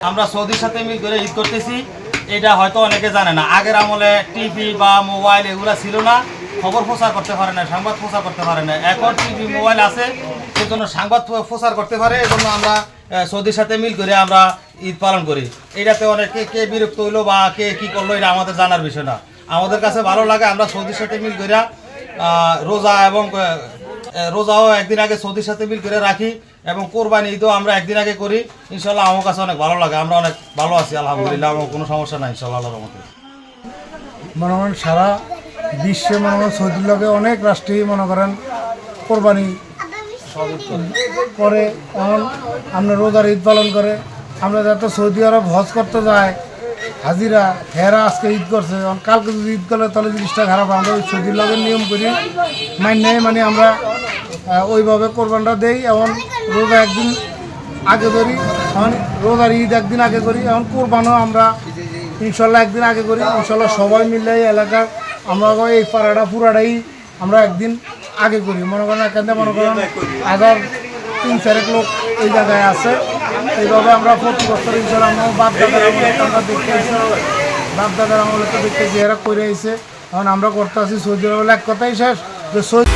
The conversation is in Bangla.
আমরা সৌদির সাথে মিল করে ঈদ করতেছি। এটা হয়তো অনেকে জানে না। আগের আমলে টিভি বা মোবাইল এগুলা ছিল না। খবর প্রচার করতে পারে না সংবাদ প্রচার করতে পারে না। এখন টিভি মোবাইল আছে সেজন্য সংবাদ প্র- প্রচার করতে পারে। এজন্য আমরা সৌদির সাথে মিল করে আমরা ঈদ পালন করি। এটাতে অনেকে কে বিরক্ত হইল বা কে কি করল এটা আমাদের জানার বিষয় না। আমাদের কাছে ভালো লাগে আমরা সৌদির সাথে মিল করে আহ, রোজা এবং রোজাও একদিন আগে সৌদির সাথে মিল করে রাখি এবং কোরবানি ঈদও আমরা একদিন আগে করি। ইনশাল্লাহ আমার কাছে অনেক ভালো লাগে, আমরা অনেক ভালো আছি, আলহামদুলিল্লাহ, আমার কোনো সমস্যা নাই ইনশাল্লাহ আল্লাহর মনে করেন সারা বিশ্বে মনে করেন সৌদির লগে অনেক রাষ্ট্রেই মনে করেন কোরবানি করে এমন আমরা রোজার ঈদ পালন করে, আমরা যাতে সৌদি আরব হজ করতে যায়, হাজিরা, হেরা আজকে ঈদ করছে, কালকে যদি ঈদ করলে তাহলে জিনিসটা খারাপ, আমরা সৌদির লোকের নিয়ম করি মান্য মানে আমরা ওইভাবে কোরবানটা দেই এখন রোজা একদিন আগে ধরি এখন রোজার ঈদ একদিন আগে করি, এখন কোরবানও আমরা ইনশাল্লাহ একদিন আগে করি, ইনশাল্লাহ সবাই মিলে এই এলাকার, আমরা এই পাড়াটা পুরাটাই আমরা একদিন আগে করি। মনে করেন এখানে মনে করেন হাজার তিন চারেক লোক এই জায়গায় আছে। এইভাবে আমরা প্রতি বছর ইনশাল্লাহ আমরা বাপ দাদার আমলে আমরা দেখতে আসি। বাপ দাদার আমলে তো দেখতে এরা করে আইছে। এখন আমরা করতে আসি, সৌদি আরবের এক কথাই শেষ, যে সৌদি